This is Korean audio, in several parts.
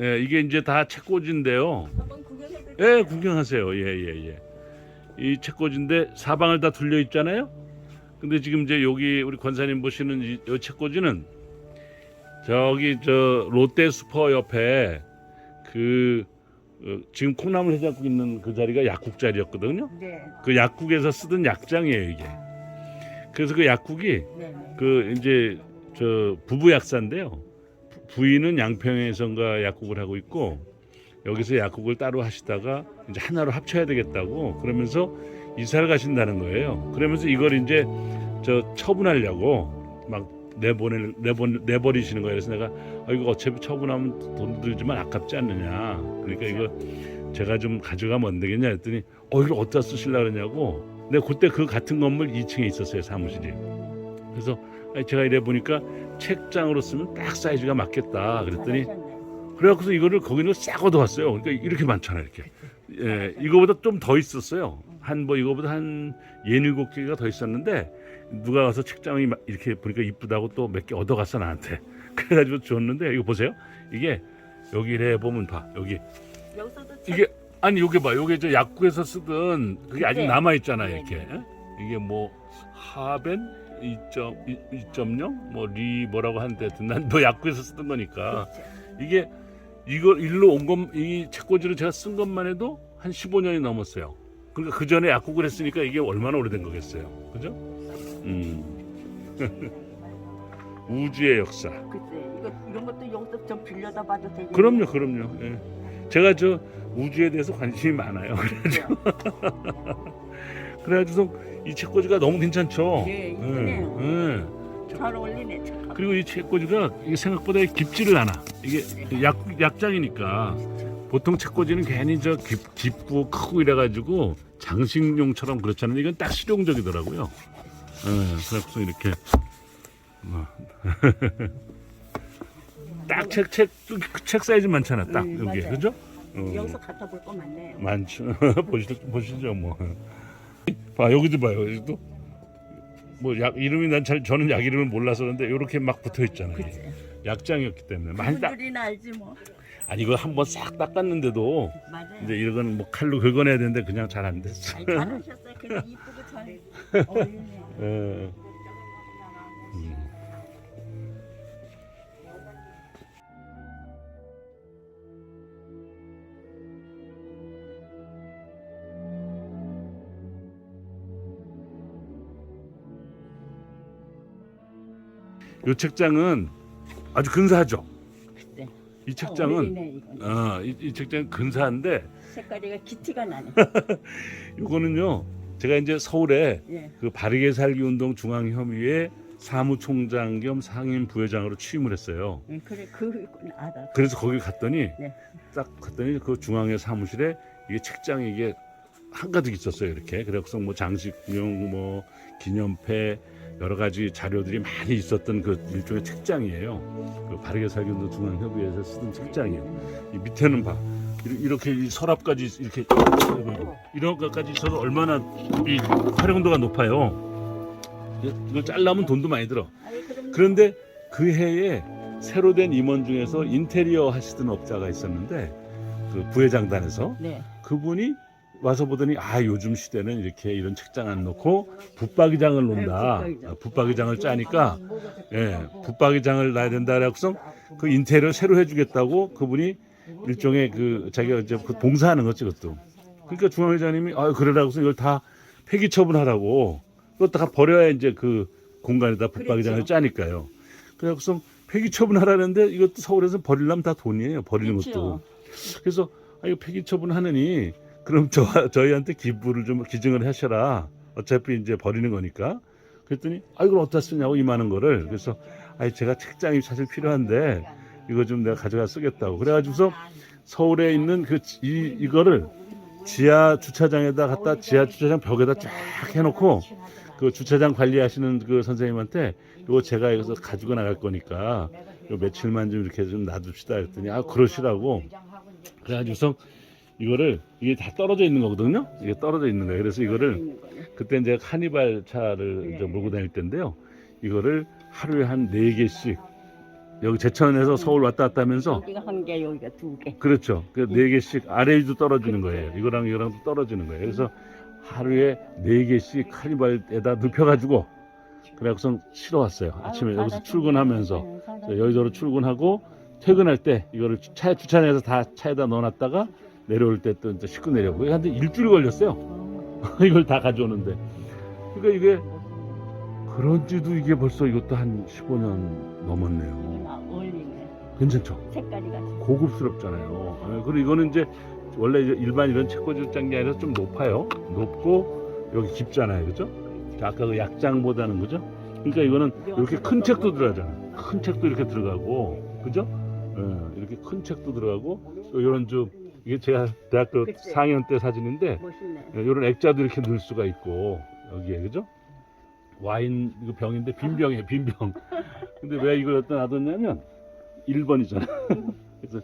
예, 이게 이제 다 책꽂이인데요. 예, 구경하세요. 예, 예, 예. 이 책꽂이인데 사방을 다 둘려 있잖아요. 근데 지금 이제 여기 우리 권사님 보시는 이, 이 책꽂이는 저기 저 롯데 슈퍼 옆에 그 어, 지금 콩나물 해장국 있는 그 자리가 약국 자리였거든요. 네. 그 약국에서 쓰던 약장이에요 이게. 그래서 그 약국이 네. 네. 그 이제 저 부부 약사인데요. 부- 부인은 양평에선가 약국을 하고 있고 여기서 약국을 따로 하시다가 이제 하나로 합쳐야 되겠다고 그러면서 이사를 가신다는 거예요. 그러면서 이걸 이제 저 처분하려고 막 내보낼 내보 내버리시는 거예요. 그래서 내가 아, 이거 어차피 처분하면 돈 들지만 아깝지 않느냐. 그러니까 이거 제가 좀 가져가면 안 되겠냐 했더니 어 이걸 어디다 쓰실라 그러냐고. 근데 그때 그 같은 건물 2층에 있었어요 사무실이. 그래서 제가 이래 보니까 책장으로 쓰면 딱 사이즈가 맞겠다. 그랬더니 잘하셨네. 그래갖고서 이거를 거기는 싹 얻어왔어요. 그러니까 이렇게 많잖아요, 이렇게. 예, 이거보다 좀 더 있었어요. 한 뭐 이거보다 한 예닐곱 개가 더 있었는데 누가 와서 책장이 막 이렇게 보니까 이쁘다고 또 몇 개 얻어갔어 나한테. 그래가지고 줬는데 이거 보세요. 이게 여기래 보면 봐 여기 이게 아니 요게 봐 요게 저 약국에서 쓰던 그게 아직 네. 남아 있잖아 네, 이렇게 네. 예? 이게 뭐 하벤 2.0 뭐리 뭐라고 하는데 난뭐 약국에서 쓰던 거니까 그렇죠. 이게 이걸 일로 온 것, 이 책꽂이를 제가 쓴 것만 해도 한 15년이 넘었어요. 그러니까 그 전에 약국을 했으니까 이게 얼마나 오래된 거겠어요. 그죠? 음. 우주의 역사. 글쎄 이거 이런 것도 여기서 좀 빌려다 봐도 되겠네. 그럼요, 그럼요. 예. 제가 저 우주에 대해서 관심이 많아요. 그래가지고, 그래가지고 이 책꽂이가 너무 괜찮죠. 예, 이쁘네요. 예. 잘 어울리네. 참. 그리고 이 책꽂이가 이게 생각보다 깊지를 않아. 이게 약 약장이니까 보통 책꽂이는 괜히 저 깊, 깊고 크고 이래가지고 장식용처럼 그렇잖아요. 이건 딱 실용적이더라고요. 예, 그래서 이렇게 뭐. 딱책 책 책 사이즈 많잖아. 딱 음, 여기 맞아요. 그죠? 어, 여기서 갖다 볼 거 많네요. 많죠. 보시죠, 보시죠 뭐. 봐 여기도 봐요. 여기도 뭐 약 이름이 난 잘 저는 약 이름을 몰라서 그런데 이렇게 막 붙어 있잖아요. 그치. 약장이었기 때문에 많이 딱 알지 뭐. 아니 이거 한번 싹 닦았는데도 맞아요. 이제 이건 뭐 칼로 긁어내야 되는데 그냥 잘 안 됐어. 잘하셨어요. 그냥 이쁘고 잘 어울리네. 예. 요 책장은 아주 근사하죠. 네. 이 책장은 어울리네, 이건. 어, 이, 이 책장은 근사한데 색깔이가 기티가 나네. 요거는요. 제가 이제 서울에 예. 그 바르게 살기 운동 중앙협의회 사무총장 겸 상임 부회장으로 취임을 했어요. 예, 그래 그 알아. 그래서 거기 갔더니 네. 딱 갔더니 그 중앙회 사무실에 이게 책장이 이게 한가득 있었어요. 이렇게 그래서 뭐 장식용 뭐 기념패 여러 가지 자료들이 많이 있었던 그 일종의 책장이에요. 그 바르게 살기 운동 중앙협의회에서 쓰던 책장이에요. 이 밑에는 봐. 이렇- 이렇게 이 서랍까지 이렇게 이런 것까지 있어서 얼마나 이 활용도가 높아요. 이걸 잘라면 돈도 많이 들어. 그런데 그 해에 새로 된 임원 중에서 인테리어 하시던 업자가 있었는데 그 부회장단에서 네. 그분이 와서 보더니 아 요즘 시대는 이렇게 이런 책장 안 놓고 붙박이장을 놓는다. 네, 붙박이장. 아, 붙박이장을 짜니까 예 붙박이장을 놔야 된다 그래서 그 인테리어 새로 해주겠다고 그분이 일종의 그 자기가 이제 그 봉사하는 거지 그것도. 그러니까 중앙회장님이 아 그러라고서 이걸 다 폐기 처분하라고 그거 다 버려야 이제 그 공간에다 붙박이장을 그렇죠. 짜니까요. 그래서 폐기 처분하라는데 이것도 서울에서 버리려면 다 돈이에요. 버리는 그렇죠. 것도. 그래서 아 이거 폐기 처분하느니 그럼 저 저희한테 기부를 좀 기증을 하셔라. 어차피 이제 버리는 거니까. 그랬더니 아 이걸 어디다 쓰냐고 이만한 거를. 그래서 아 제가 책장이 사실 필요한데 이거 좀 내가 가져가 쓰겠다고. 그래가지고서 서울에 있는 그 이 이거를 지하 주차장에다 갖다 지하 주차장 벽에다 쫙 해놓고 그 주차장 관리하시는 그 선생님한테 이거 제가 여기서 가지고 나갈 거니까 요 며칠만 좀 이렇게 좀 놔둡시다 했더니 아 그러시라고 그래가지고서 이거를 이게 다 떨어져 있는 거거든요 이게 떨어져 있는 거예요 그래서 이거를 그때 이제 카니발 차를 이제 몰고 다닐 때인데요 이거를 하루에 한 네 개씩 여기 제천에서 서울 왔다 갔다 하면서 여기가 한 개, 여기가 두 개. 그렇죠. 그네 개씩 아래 위도 떨어지는 거예요. 이거랑 이거랑도 떨어지는 거예요. 그래서 하루에 네 개씩 카니발에다 눕혀가지고 그래갖고선 실어 왔어요. 아침에 아유, 여기서. 출근하면서 네. 여의도로 출근하고 퇴근할 때 이거를 차에 주차장에서 다 차에다 넣어놨다가 내려올 때 또 이제 싣고 내려오고 한 일주일 걸렸어요. 어, 이걸 다 가져오는데 그러니까 이게 그런지도 이게 벌써 이것도 한 15년 넘었네요. 괜찮죠? 색깔이. 고급스럽잖아요. 예, 그리고 이거는 이제 원래 이제 일반 이런 책꽂이 장이 아니라 좀 높아요. 높고 여기 깊잖아요, 그죠? 아까 그 약장보다는 그죠? 그러니까 이거는 이렇게 큰 책도 들어가잖아요. 큰 책도 이렇게 들어가고, 그죠? 예, 이렇게 큰 책도 들어가고 또 이런 좀 이게 제가 대학교 그치. 4학년 때 사진인데 멋있네. 이런 액자도 이렇게 넣을 수가 있고 여기에 그죠? 와인 이거 병인데 빈 병이에요, 빈 병. 근데 왜 이걸 갖다 놔뒀냐면 1번이잖아. 그래서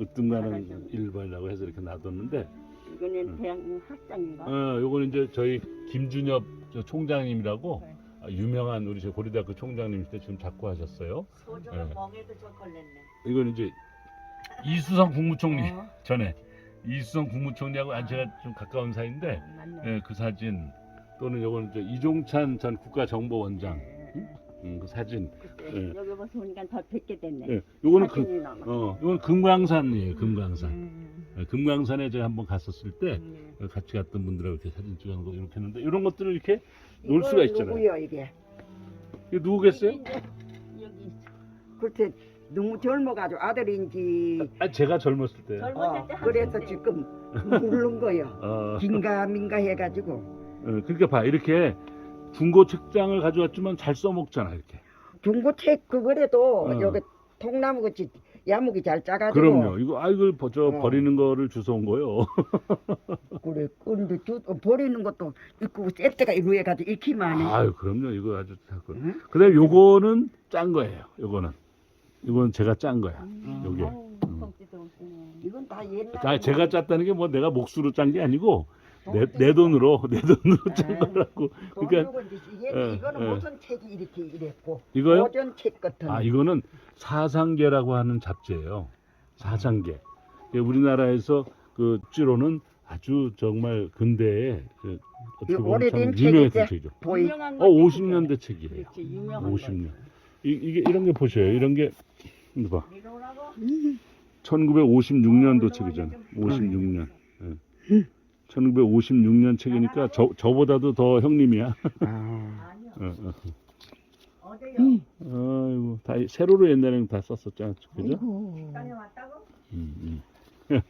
으뜸가는 1번이라고 해서 이렇게 놔뒀는데 이거는 응. 대학 학장인가? 어, 요거는 이제 저희 김준엽 저 총장님이라고 네. 아, 유명한 우리 저 고려대학교 총장님인데 지금 자꾸 하셨어요. 소주는 네. 멍에도 좀 걸렸네. 이건 이제 이수성 국무총리 어, 전에 이수성 국무총리하고 아, 제가 좀 가까운 사이인데 맞네. 예, 그 사진 또는 요거는 이제 이종찬 전 국가정보원장 네. 음, 그 사진 그때 예. 여기 와서 보니까 더 뵙게 됐네. 예, 요거는 그, 사진이. 어, 이건 금강산이에요 금강산 음, 예, 금강산에 제가 한번 갔었을 때 음. 같이 갔던 분들하고 이렇게 사진 찍어놓은 거 이렇게 했는데 이런 것들을 이렇게 놓을 수가 있잖아요 누구요 이게? 이게 누구겠어요? 여기 글쎄 너무 젊어가지고 아들인지 아, 제가 젊었을 때 젊었을 어, 때 그래서 하셨대. 지금 모르는 거요. 어, 긴가 민가 해가지고 어, 그러니까 봐 이렇게 중고 책장을 가져왔지만 잘 써먹잖아 이렇게 중고책 그거래도 어. 여기 통나무 같이 야무기 잘 짜가지고 그럼요 이거 아 이걸 버- 저 어. 버리는 거를 주워 온 거요 그래 근데 주, 어, 버리는 것도 있고 세트가 이루 해가지고 익히만 해. 아유 그럼요 이거 아주 다 그. 응? 그다음 요거는 짠 거예요 요거는 이건 제가 짠 거야 음, 요게. 음. 이건 다 옛날. 아, 제가 짰다는 게 뭐 내가 몫으로 짠 게 아니고 내, 내 돈으로 내 돈으로 짠 아. 거라고 돈 그러니까 예, 이거는 예. 무슨 책이 이렇게 이랬고 이거요? 고전 책 같은. 아 이거는 사상계라고 하는 잡지예요 사상계 우리나라에서 그 찌로는 아주 정말 근대에 그 어떻게 보면 오래된 참 유명했던? 책이죠 보이. 유명한 어 거지, 50년대 책이에요 그렇지 유명한 50년 이, 이게 이런 게 보셔요 이런 게 이거 봐 미로라고? 1956년도 책이잖아. 56년. 예. 1956년 책이니까 저, 저보다도 더 형님이야. 아. 어, 어. 아이고, 다 이- 세로로 옛날에는 다 썼었잖아. 그죠? 아이고. 다녀왔다고? 음, 음.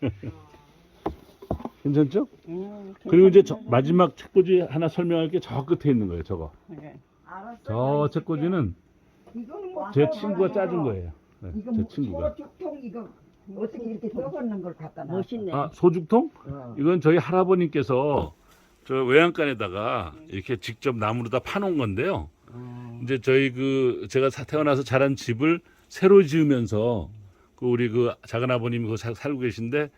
괜찮죠? 음, 그리고 이제 저. 마지막 책꽂이 하나 설명할 게 저 끝에 있는 거예요, 저거. 그래. 알았어. 저 책꽂이는 이거는 뭐 제 친구가 짜준. 거예요. 네, 이거 제뭐 친구가. 소죽통 이거 어떻게 이렇게 썩었는 걸 갖다 놔? 멋있네. 아, 소죽통? 어. 이건 저희 할아버님께서 저 외양간에다가 이렇게 직접 나무로 다 파놓은 건데요. 어. 이제 저희 그 제가 사- 태어나서 자란 집을 새로 지으면서 그 우리 그 작은 아버님이 그 사- 살고 계신데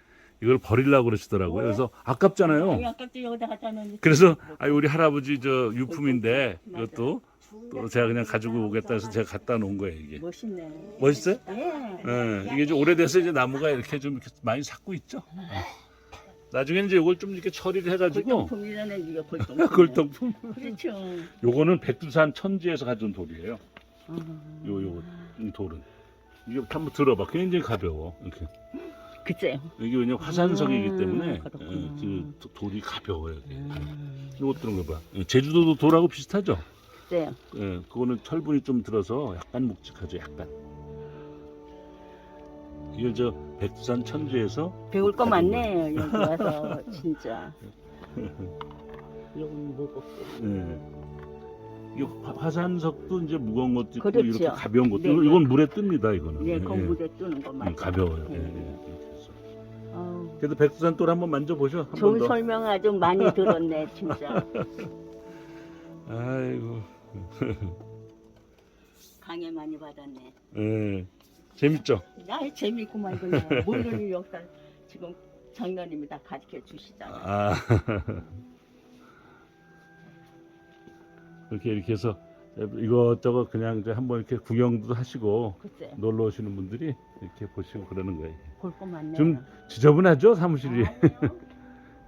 이걸 버리려고 그러시더라고요. 그래서 아깝잖아요. 아깝지 여기다 갖다 놓는데. 그래서 아 우리 할아버지 저 유품인데 이것도 또 제가 그냥 가지고 오겠다 해서 제가 갖다 놓은 거예요 이게. 멋있네. 멋있어요? 예. 예, 이게 좀 오래돼서 이제 나무가 이렇게 좀 이렇게 많이 삭고 있죠. 어. 나중에는 이제 이걸 좀 이렇게 처리를 해가지고 골동품이라네 이거 골동품. 골동품. 그렇죠. 요거는 백두산 천지에서 가져온 돌이에요. 아. 요, 요, 이 돌은. 이게 한번 들어봐. 굉장히 가벼워. 이렇게. 그치. 이게 왜냐 면 화산석이기 음, 때문에 그렇구나. 예, 그 도- 돌이 가벼워요. 이게. 음, 요것들은 거 봐. 예, 제주도도 돌하고 비슷하죠. 그치. 예, 그거는 철분이 좀 들어서 약간 묵직하죠. 약간. 이게 저 백두산 천지에서 배울 거 가져온 많네 여기 와서 진짜. 이건 뭐 예. 이 화- 화산석도 이제 무거운 것도 있고 그렇죠. 이렇게 가벼운 것도 네, 있고 네. 이건 물에 뜹니다. 이거는. 예, 예, 건 물에 뜨는 거 음, 맞아. 가벼워요. 예, 네. 예, 이렇게 해서. 아우, 그래도 백두산 돌 한번 만져보셔. 한 번 좋은 더. 설명 아주 많이 들었네 진짜. 아이고. 강해 많이 받았네. 예. 재밌죠? 야 재밌구만 그냥 모르는 역사 지금 장로님이 다 가르쳐 주시잖아. 아. 이렇게 이렇게 해서 이것저것 그냥 이제 한번 이렇게 구경도 하시고 글쎄 놀러 오시는 분들이 이렇게 보시고 그러는 거예요. 볼거 많네요. 좀 지저분하죠 사무실이.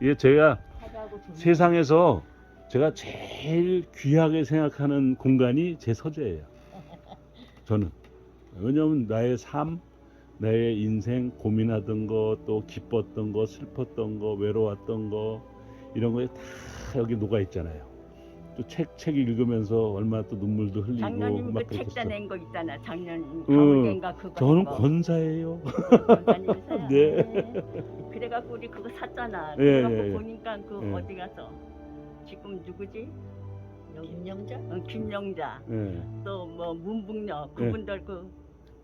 이게 제가 하자고 좀- 세상에서 제가 제일 귀하게 생각하는 공간이 제 서재예요. 저는 왜냐하면 나의 삶, 나의 인생 고민하던 거, 또 기뻤던 거, 슬펐던 거, 외로웠던 거 이런 거에 다 여기 녹아 있잖아요. 또 책 책 읽으면서 얼마나 또 눈물도 흘리고 장로님 막 그책 그랬었어. 내낸 거 있잖아. 작년 응. 가을인가 그거. 저는 거. 권사예요. 권사님이세요? 네. 네. 그래갖고 우리 그거 샀잖아. 예, 그래갖고 예, 예. 보니까 그 예. 어디 가서 지금 누구지? 김영자? 어, 김영자 예, 또 뭐 문북녀 예. 그분들 그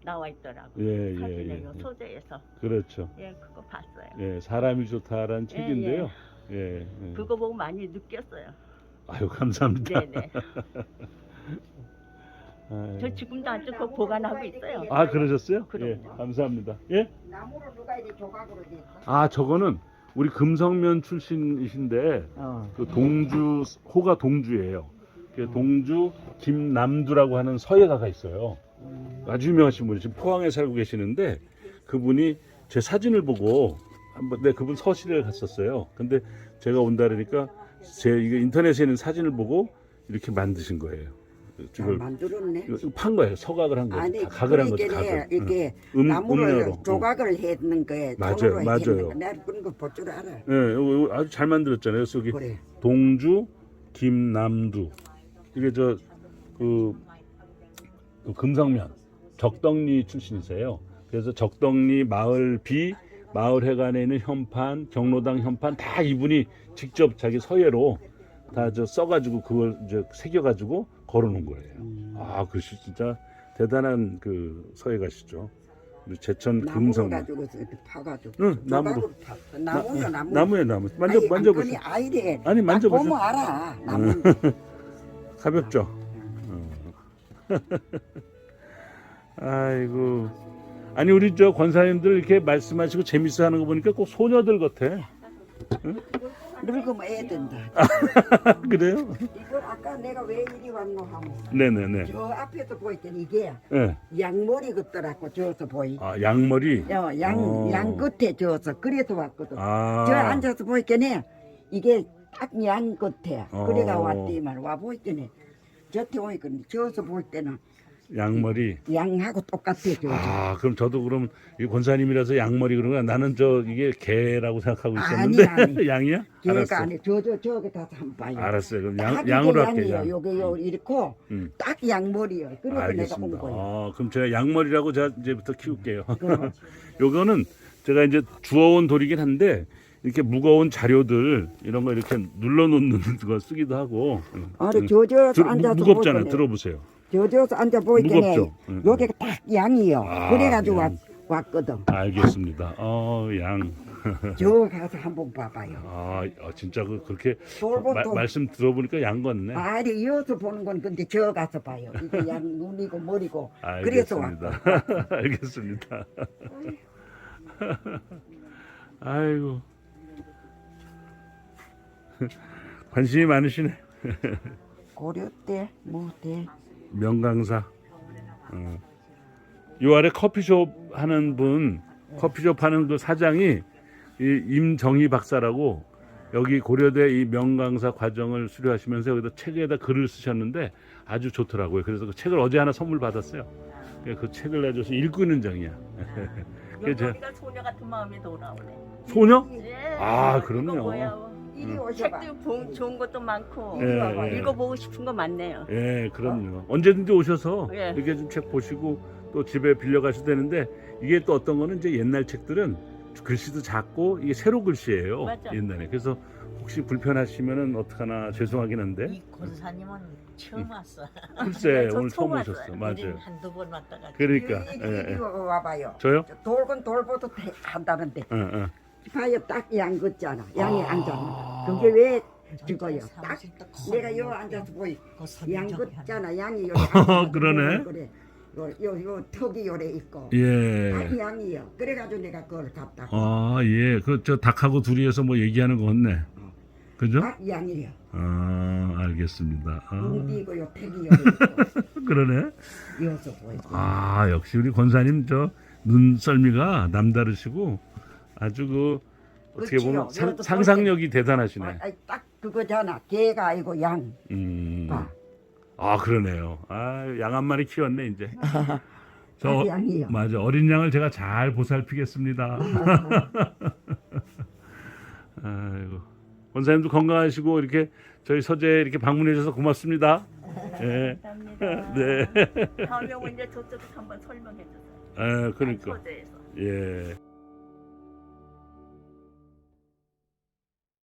나와 있더라고. 예, 예, 사진에요 예. 소재에서. 그렇죠. 예, 그거 봤어요. 예, 사람이 좋다라는 예, 책인데요. 예, 예. 그거 보고 많이 느꼈어요. 아유 감사합니다. 네네. 아유. 저 지금도 아주 그거 보관하고 있어요. 아 그러셨어요? 그럼요. 예, 감사합니다. 예? 나무로 누가 이렇게 조각으로 돼 있어? 아 저거는 우리 금성면 출신이신데 어. 그 동주 호가 동주예요. 그 동주 김남두라고 하는 서예가가 있어요. 아주 유명하신 분이 지금 포항에 살고 계시는데 그분이 제 사진을 보고 한번 내 그분 서실에 갔었어요. 근데 제가 온다 그러니까 제 이거 인터넷에 있는 사진을 보고 이렇게 만드신 거예요. 잘 이걸 만들었네. 이거 판 거예요. 서각을 한 거예요. 아니 다 각을 한 거죠. 각을. 이렇게 음, 나무로 음료로. 조각을 했는 거에 맞아요, 맞아요. 했는 거. 내가 그런 거 볼 줄 알아. 예, 이거- 이거 아주 잘 만들었잖아요. 그래서 여기 그래. 동주 김남두 이게 저그 그 금성면 적덕리 출신이세요. 그래서 적덕리 마을 비 마을 회관에 있는 현판 경로당 현판 다 이분이 직접 자기 서예로 다 저 써가지고 그걸 이제 새겨가지고 걸어놓은 거예요. 음. 아 글씨 진짜 대단한 그 서예가시죠. 제천 나무로 금성면. 가지고 이렇게 파가지고. 응 나무로. 조각으로. 나무요 나무. 나무에 나무. 만져 아니, 만져보세요. 아니 아이래. 아니, 딱 만져보세요. 보면 알아. 나무. 가볍죠. 어. 아이고. 아니 우리 저 권사님들 이렇게 말씀하시고 재밌어하는 거 보니까 꼭 소녀들 같아. 늙으면 애 된다. 그래요? 이걸 아까 내가 왜 이리 왔노 하면 네네네. 저 앞에서 보이더니 이게 예. 양머리 같더라고 저어서 보이. 아 양머리. 어, 양, 어. 양 끝에 저어서 그래서 왔거든. 아. 저 앉아서 보이더니 이게 딱 양 끝에 어. 그래가 왔더만 와 보이더니 저태 오니까 저어서 볼 때는 양머리. 양하고 똑같아 저. 아 그럼 저도 그럼 이 권사님이라서 양머리 그런 거야. 나는 저 이게 개라고 생각하고 아니, 있었는데 아니. 양이야? 알았어. 안에 저저 저기 한번 봐요. 알았어요. 그럼 딱양 양으로 할게. 양이에요. 양. 요게 요 이렇고 음. 딱 양머리요. 그래서 내가 온 알겠습니다. 거예요. 아, 그럼 제가 양머리라고 제가 이제부터 키울게요. 그럼. 요거는 제가 이제 주워온 돌이긴 한데 이렇게 무거운 자료들 이런 거 이렇게 눌러 놓는 거 쓰기도 하고. 아래 음. 들- 앉아서 무겁잖아요. 들어보세요. 저저서 앉아 보이더니 무겁죠? 응, 요게 딱 양이요. 아, 그래가지고 양. 왔, 왔거든. 알겠습니다. 어, 양. 저 가서 한번 봐봐요. 아, 어, 진짜 그 그렇게 돌보 마- 또 말씀 들어보니까 양 같네. 아니 이어서 보는 건 근데 저 가서 봐요. 이게 양 눈이고 머리고 그래서. 알겠습니다. 알겠습니다. 아이고. 관심이 많으시네. 고려 때 뭐 때 명강사. 어. 요 아래 커피숍 하는 분, 커피숍 하는 그 사장이 이 임정희 박사라고 여기 고려대 이 명강사 과정을 수료하시면서 여기다 책에다 글을 쓰셨는데 아주 좋더라고요. 그래서 그 책을 어제 하나 선물 받았어요. 그- 그 책을 내줘서 읽고 있는 정이야. 제- 여기가 소녀 같은 마음이 돌아오네. 소녀? 예. 아, 그럼요. 뭐야. 이리 음. 오셔봐. 책도 보- 좋은 것도 많고 예, 예. 읽어보고 싶은 거 많네요. 예, 그럼요. 언제든지 오셔서 예. 이렇게 좀 책 보시고 또 집에 빌려 가셔도 되는데 이게 또 어떤 거는 이제 옛날 책들은 글씨도 작고 이게 세로 글씨예요. 맞아. 옛날에. 그래서 혹시 불편하시면은 어떡하나 죄송하긴 한데 이 권사님은 처음 왔어. 글쎄 저 오늘 처음 처음 오셨어. 왔어요. 우린 맞아요. 한두 번 왔다가 그러니까 이리, 예, 이리 예. 와봐요. 저요? 돌건 돌보도 돼- 한다는데 어, 어. 봐요 딱양 같잖아. 양이 아. 앉았나. 그게 왜 죽어요? 딱 내가 요 앉아서 보이 그양 선정이 같잖아. 양이 요 그러네. 그래. 요, 요, 요 턱이 요래 있고 예. 딱 양이요. 그래가지고 내가 그걸 갖다. 아, 예. 그 저 닭하고 둘이서 뭐 얘기하는 거 같네. 그죠? 닭 양이요. 아 알겠습니다. 아, 웅비고요, 패기요. 그러네. 이어서 보이고. 아 역시 우리 권사님 저 눈썰미가 남다르시고 아주 그 어떻게 보면 그치요. 상, 이것도 상상력이 대단하시네. 아, 아이, 딱 그거잖아. 개가 아니고 양. 음. 아. 아 그러네요. 아 양 한 마리 키웠네 이제. 저닭 양이요. 맞아 어린 양을 제가 잘 보살피겠습니다. 아이고 권사님도 건강하시고 이렇게 저희 서재 이렇게 방문해 주셔서 고맙습니다. 예. 감사합니다. 네. 다음에 이제 저쪽 한번 설명해 주세요. 아 그러니까 소재에서. 예.